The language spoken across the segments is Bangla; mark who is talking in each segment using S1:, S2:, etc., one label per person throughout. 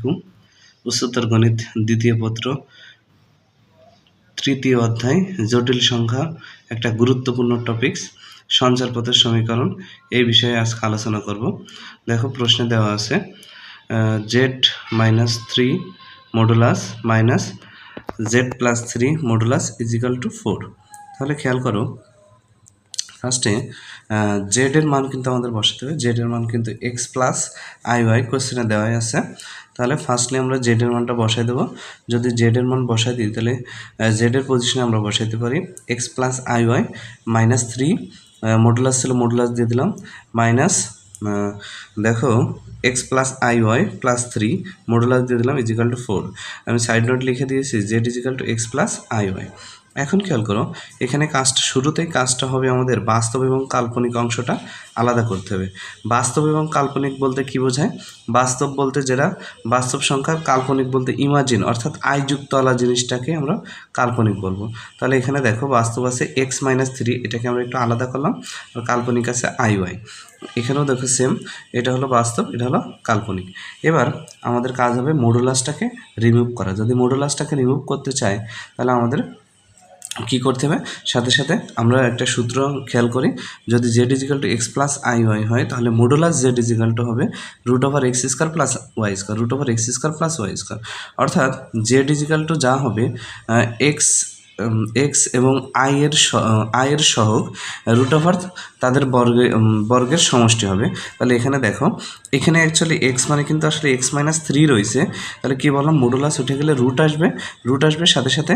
S1: হুম, উচ্চতর গণিত দ্বিতীয় পত্র তৃতীয় অধ্যায় জটিল সংখ্যা একটা গুরুত্বপূর্ণ টপিকস সঞ্চার পথের সমীকরণ এই বিষয়ে আজকে আলোচনা করব। দেখো প্রশ্নে দেওয়া আছে Z minus three modulus minus Z plus three modulus is equal to four তাহলে খেয়াল করো ফার্স্টে জেড এর মান কিন্তু আমাদের বসাতে হবে জেড এর মান কিন্তু এক্স প্লাস আই ওয়াই কোশ্চেনে দেওয়াই আছে। তাহলে ফার্স্টলি আমরা জেড এর মানটা বসাই দেবো। যদি জেড এর মান বসাই দিই, তাহলে জেড এর পজিশনে আমরা বসাইতে পারি। X plus I Y minus three modulus ছিল মডুলাস দিয়ে দিলাম। মাইনাস দেখো X plus I Y plus three modulus দিয়ে দিলাম ইজিক্যাল টু ফোর আমি সাইড নোট লিখে দিয়েছি Z is equal to X plus I Y এখন খেয়াল করো, এখানে কাজটা শুরুতেই কাজটা হবে আমাদের বাস্তব এবং কাল্পনিক অংশটা আলাদা করতে হবে। বাস্তব এবং কাল্পনিক বলতে কি বোঝায়? বাস্তব বলতে যেটা, বাস্তব সংখ্যা, কাল্পনিক বলতে ইমাজিন অর্থাৎ আলা জিনিসটাকে আমরা কাল্পনিক বলব। তাহলে এখানে দেখো বাস্তব আছে এক্স মাইনাস থ্রি এটাকে আমরা একটু আলাদা করলাম, আর কাল্পনিক আছে আই ওয়াই এখানেও দেখো সেম এটা হলো বাস্তব, এটা হলো কাল্পনিক। এবার আমাদের কাজ হবে মডুলাসটাকে রিমুভ করা। যদি মডুলাসটাকে রিমুভ করতে চাই তাহলে আমাদের কি করতে হবে? সাথে সাথে আমরা একটা সূত্র খেয়াল করি, যদি Z is equal to X plus I Y হয়, তাহলে modulus Z is equal to হবে root over X square plus Y square root over X square plus Y square অর্থাৎ জেড ইজিক্যাল টু যা হবে এক্স এক্স এবং আই এর সহগ রুট ওভার তাদের বর্গে বর্গের সমষ্টি হবে। তাহলে এখানে দেখো এখানে অ্যাকচুয়ালি এক্স মানে কিন্তু আসলে এক্স মাইনাস থ্রি রয়েছে। তাহলে কী বললাম? মডুলাস উঠে গেলে রুট আসবে। রুট আসবে সাথে সাথে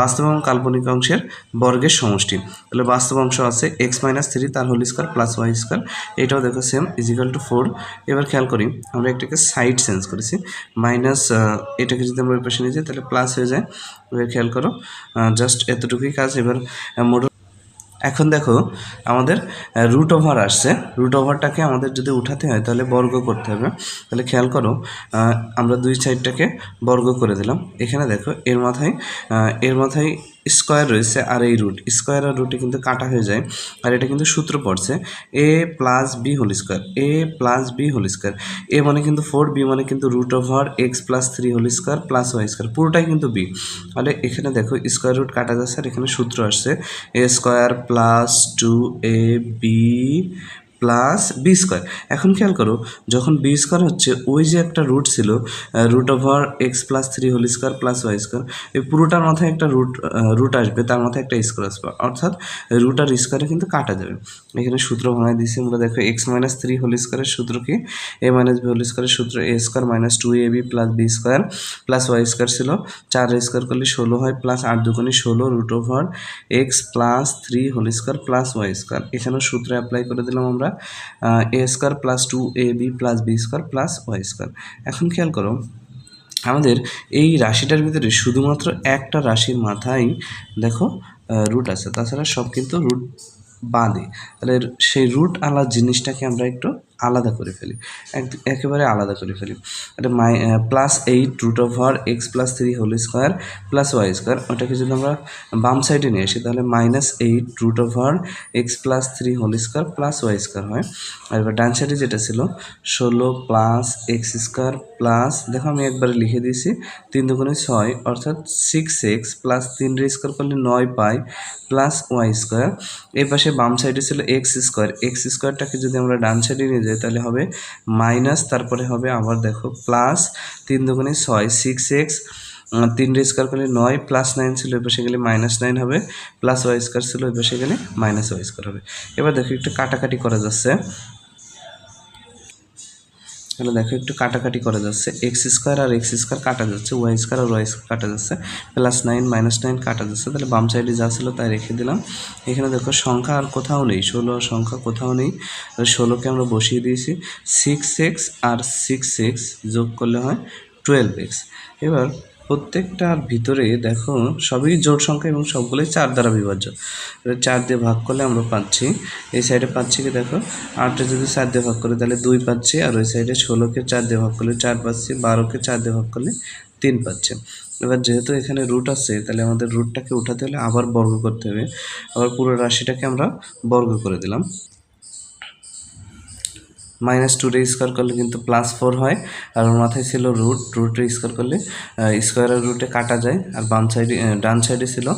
S1: বাস্তব এবং কাল্পনিক অংশের বর্গের সমষ্টি। তাহলে বাস্তব অংশ আছে এক্স মাইনাস থ্রি তার whole square plus Y square এটাও দেখো সেম ইজিক্যাল টু ফোর এবার খেয়াল করি, আমরা একটাকে সাইড চেঞ্জ করেছি। মাইনাস এটাকে যদি আমরা ওই পাশে নিয়ে যাই, তাহলে প্লাস হয়ে যায়। এবার খেয়াল করো জাস্ট এতটুকুই কাজ। এবার মোড এখন দেখো, আমাদের রুট ওভার আসছে। রুট ওভারটাকে আমাদের যদি উঠাতে হয়, তাহলে বর্গ করতে হবে। তাহলে খেয়াল করো আমরা দুই সাইডটাকে বর্গ করে দিলাম। এখানে দেখো, এর মাথায় এর মাথায় স্কোয়ার রয়েছে আর এই রুট স্কোয়ার আর রুটে কিন্তু কাটা হয়ে যায়, আর এটা কিন্তু সূত্র পড়ছে। A plus B whole square A plus B whole square A মানে কিন্তু ফোর বি মানে কিন্তু root over X plus three whole square plus Y square পুরোটাই কিন্তু বি তাহলে এখানে দেখো স্কোয়ার রুট কাটা যাচ্ছে আর এখানে সূত্র আসছে। A square plus two A B plus B square এখন খেয়াল করো, যখন বি স্কোয়ার হচ্ছে, ওই যে একটা রুট ছিল root over X plus three whole square plus Y square এই পুরোটার মাথায় একটা রুট রুট আসবে, তার মাথায় একটা স্কোয়ার আসবে। অর্থাৎ রুট আর স্কোয়ারে কিন্তু কাটা যাবে। এখানে সূত্র বানাই দিয়েছি আমরা দেখো এক্স মাইনাস থ্রি হোল স্কোয়ারের সূত্র কি? এ মাইনাস বি হোল স্কোয়ারের সূত্র A square minus two A B plus B square plus Y square ছিল। চার স্কোয়ার করলে ষোলো হয় প্লাস আট দুগুণে ষোলো root over X plus three whole square plus Y square এখানেও সূত্র অ্যাপ্লাই করে দিলাম আমরা। A square plus two A B plus B square plus Y square এখন খেয়াল করো, আমাদের এই রাশিটার ভিতরে শুধুমাত্র একটা রাশির মাথায় দেখো রুট আছে। তাছাড়া সব কিন্তু রুট বাঁধে তাহলে সেই রুট আলা জিনিসটাকে আমরা একটু আলাদা করে ফেলি। একেবারে আলাদা করে ফেলি। এটা my plus eight root of over X plus three whole square plus Y square ওটাকে যদি আমরা বাম সাইডে নিয়ে আসি, তাহলে minus eight root of over X plus three whole square plus Y square হয়। আর এবার ডান সাইডে যেটা ছিল, ষোলো প্লাস এক্স স্কোয়ার প্লাস দেখো আমি একবারে লিখে দিয়েছি, তিন দুগুণে ছয়, অর্থাৎ সিক্স এক্স প্লাস তিন রে স্কোয়ার করলে নয় পাই প্লাস ওয়াই স্কোয়ার এই পাশে বাম সাইডে ছিল এক্স স্কোয়ার এক্স স্কোয়ারটাকে যদি আমরা ডান সাইডে নিয়ে যাই তাহলে হবে মাইনাস তারপরে হবে আবার দেখো প্লাস তিন দুগুণে ছয় সিক্স এক্স তিন রে স্কোয়ার করলে নয় প্লাস নাইন ছিল ওই পাশে গেলে মাইনাস নাইন হবে প্লাস ওয়াই স্কোয়ার ছিল ওই পাশে গেলে মাইনাস ওয়াই স্কোয়ার হবে। এবার দেখো একটু কাটাকাটি করা যাচ্ছে। তাহলে দেখো একটু কাটাকাটি করা যাচ্ছে। এক্স স্কোয়ার আর এক্স স্কোয়ার কাটা যাচ্ছে ওয়াই স্কোয়ার আর ওয়াই স্কোয়ার কাটা যাচ্ছে প্লাস নাইন মাইনাস নাইন কাটা যাচ্ছে। তাহলে বাম সাইডে যা ছিল তাই রেখে দিলাম। এখানে দেখো সংখ্যা আর কোথাও নেই, ষোলো সংখ্যা কোথাও নেই। ষোলোকে আমরা বসিয়ে দিয়েছি। সিক্স এক্স আর সিক্স এক্স যোগ করলে হয় টুয়েলভ এক্স এবার প্রত্যেকটার ভিতরে দেখো সবই জোট সংখ্যা এবং সবগুলোই চার দ্বারা বিভাজ্য। চার দিয়ে ভাগ করলে আমরা পাচ্ছি, এই সাইডে পাচ্ছি কি দেখো? আটটা যদি চার দিয়ে ভাগ করে তাহলে দুই পাচ্ছি, আর ওই সাইডে ষোলোকে চার দিয়ে ভাগ করলে চার পাচ্ছি, বারোকে চার দিয়ে ভাগ করলে তিন পাচ্ছে। এবার যেহেতু এখানে রুট আছে, তাহলে আমাদের রুটটাকে উঠাতে হলে আবার বর্গ করতে হবে। আবার পুরো রাশিটাকে আমরা বর্গ করে দিলাম। মাইনাস টু রে স্কোয়ার করলে কিন্তু প্লাস ফোর হয়। আর ওর মাথায় ছিল রুট রুটে স্কোয়ার করলে স্কোয়ারের রুটে কাটা যায়। আর বাম সাইডে ডান সাইডে ছিল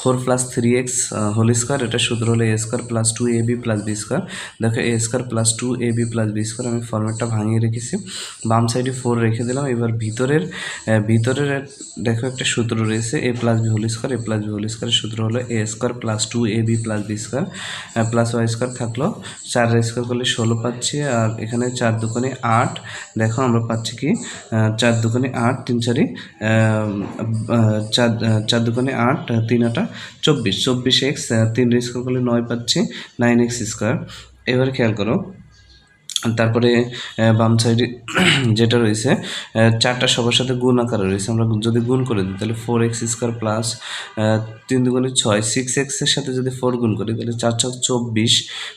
S1: four plus three X whole square এটা সূত্র হলো A square plus two A B plus B square দেখো A square plus two A B plus B square আমি ফর্মেটটা ভাঙিয়ে রেখেছি। বাম সাইডে ফোর রেখে দিলাম। এবার ভিতরের ভিতরের দেখো একটা সূত্র রয়েছে A plus B whole square A plus B whole স্কোয়ারের সূত্র হলো A square plus two A B plus B square plus Y square থাকল। চার স্কোয়ার করলে ষোলো পাচ্ছি, আর এখানে চার দোকানে আট, দেখো আমরা পাচ্ছি কি? চার দোকানে আট, তিন চারি চার চার দোকানে আট তিন আটা চব্বিশ। চব্বিশ এক্স তিন স্কোয়ার করলে নয় পাচ্ছি, নাইন এক্স স্কোয়ার। এবার খেয়াল করো তারপরে বাম সাইডে যেটা রয়েছে চারটা সবার সাথে গুণ আকারে রয়েছে। আমরা যদি গুণ করে দিই, তাহলে ফোর এক্স স্কোয়ার প্লাস তিন দুগুণে ছয় সিক্স এক্সের সাথে যদি ফোর গুণ করি, তাহলে চার ছক চব্বিশ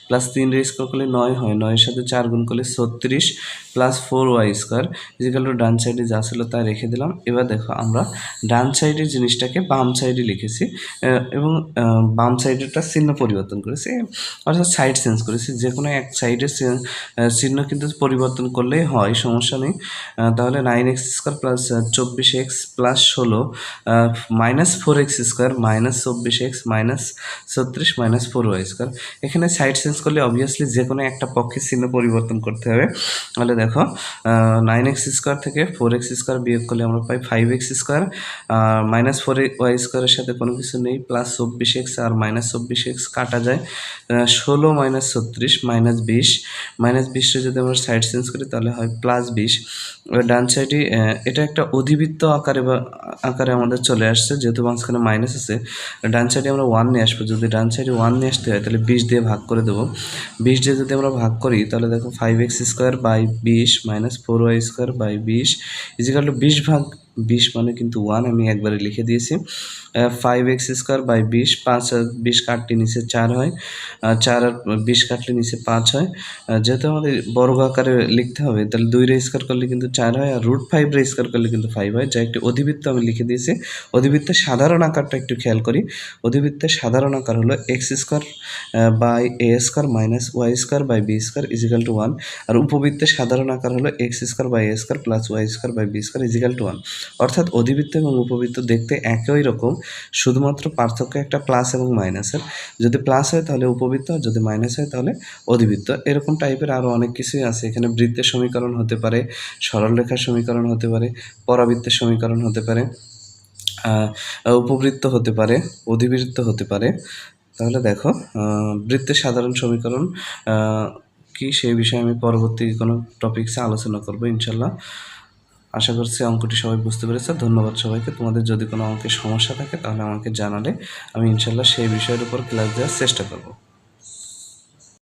S1: প্লাস তিন স্কোয়ার করলে নয় হয়। নয়ের সাথে চার গুণ করলে ছত্রিশ plus four Y square to ডান সাইডে যা ছিল তা রেখে দিলাম। এবার দেখো, আমরা ডান সাইডের জিনিসটাকে বাম সাইডে লিখেছি এবং বাম সাইডেরটা চিহ্ন পরিবর্তন করেছি, অর্থাৎ সাইড চেঞ্জ করেছি। যে কোনো এক সাইডের চিহ্ন কিন্তু পরিবর্তন করলেই হয়, সমস্যা নেই। তাহলে নাইন এক্স স্কোয়ার প্লাস চব্বিশ এক্স প্লাস ষোলো minus four X square minus চব্বিশ এক্স মাইনাস ছত্রিশ মাইনাস ফোর ওয়াই স্কোয়ার এখানে সাইড চেঞ্জ করলে অবভিয়াসলি যে কোনো একটা পক্ষের চিহ্ন পরিবর্তন করতে হবে। তাহলে দেখো নাইন এক্স স্কোয়ার থেকে ফোর এক্স স্কোয়ার বিয়োগ করলে আমরা পাই five X square minus four Y স্কোয়ারের সাথে কোনো কিছু নেই প্লাস চব্বিশ এক্স আর মাইনাস চব্বিশ এক্স কাটা যায়। ষোলো মাইনাস ছত্রিশ মাইনাস বিশ মাইনাস বিশটা যদি আমরা সাইড চেঞ্জ করি, তাহলে হয় প্লাস বিশ। ডান সাইডে এটা একটা অধিবৃত্ত আকারে বা, আকারে আমাদের চলে আসছে, যেহেতু মাঝখানে মাইনাস আছে। ডান সাইডে আমরা ওয়ান নিয়ে আসব। যদি ডান সাইডে ওয়ান নিয়ে আসতে হয়, তাহলে বিশ দিয়ে ভাগ করে দেবো। বিশ দিয়ে যদি আমরা ভাগ করি, তাহলে দেখো ফাইভ এক্স স্কোয়ার বাই বিশ minus four y square by বিশ ইজিকাল টু বিশ ভাগ বিশ মানে কিন্তু ওয়ান আমি একবারে লিখে দিয়েছি। ফাইভ এক্স স্কোয়ার বাই বিশ, পাঁচ আর বিশ কাটলে নিচে চার হয়। চার আর বিশ কাটলে নিচে পাঁচ হয়। যেহেতু আমাদের বর্গ আকারে লিখতে হবে, তাহলে দুই রে স্কোয়ার করলে কিন্তু চার হয় আর রুট ফাইভ রে স্কোয়ার করলে কিন্তু ফাইভ হয়, যা একটি অধিবৃত্ত আমি লিখে দিয়েছি। অধিবৃত্তের সাধারণ আকারটা একটু খেয়াল করি। অধিবৃত্তের সাধারণ আকার হলো x square by a square minus y square by b square equal to one আর উপবৃত্তের সাধারণ আকার হলো x square by a square plus y square by b square equal to one অর্থাৎ অধিবৃত্ত এবং উপবৃত্ত দেখতে একই রকম, শুধুমাত্র পার্থক্য একটা প্লাস এবং মাইনাসের যদি প্লাস হয় তাহলে উপবৃত্ত, আর যদি মাইনাস হয় তাহলে অধিবৃত্ত। এরকম টাইপের আরও অনেক কিছুই আছে। এখানে বৃত্তের সমীকরণ হতে পারে সরলরেখার সমীকরণ হতে পারে, পরাবৃত্তের সমীকরণ হতে পারে উপবৃত্ত হতে পারে, অধিবৃত্ত হতে পারে। তাহলে দেখো বৃত্তের সাধারণ সমীকরণ কি সেই বিষয়ে আমি পরবর্তী কোনো টপিকসে আলোচনা করব, ইনশাল্লাহ। আশা করছি অঙ্কটি সবাই বুঝতে পেরেছে। ধন্যবাদ সবাইকে। তোমাদের যদি কোনো অঙ্কের সমস্যা থাকে তাহলে আমাকে জানালে। আমি ইনশাল্লাহ সেই বিষয়ের উপর ক্লাস দেওয়ার চেষ্টা করব।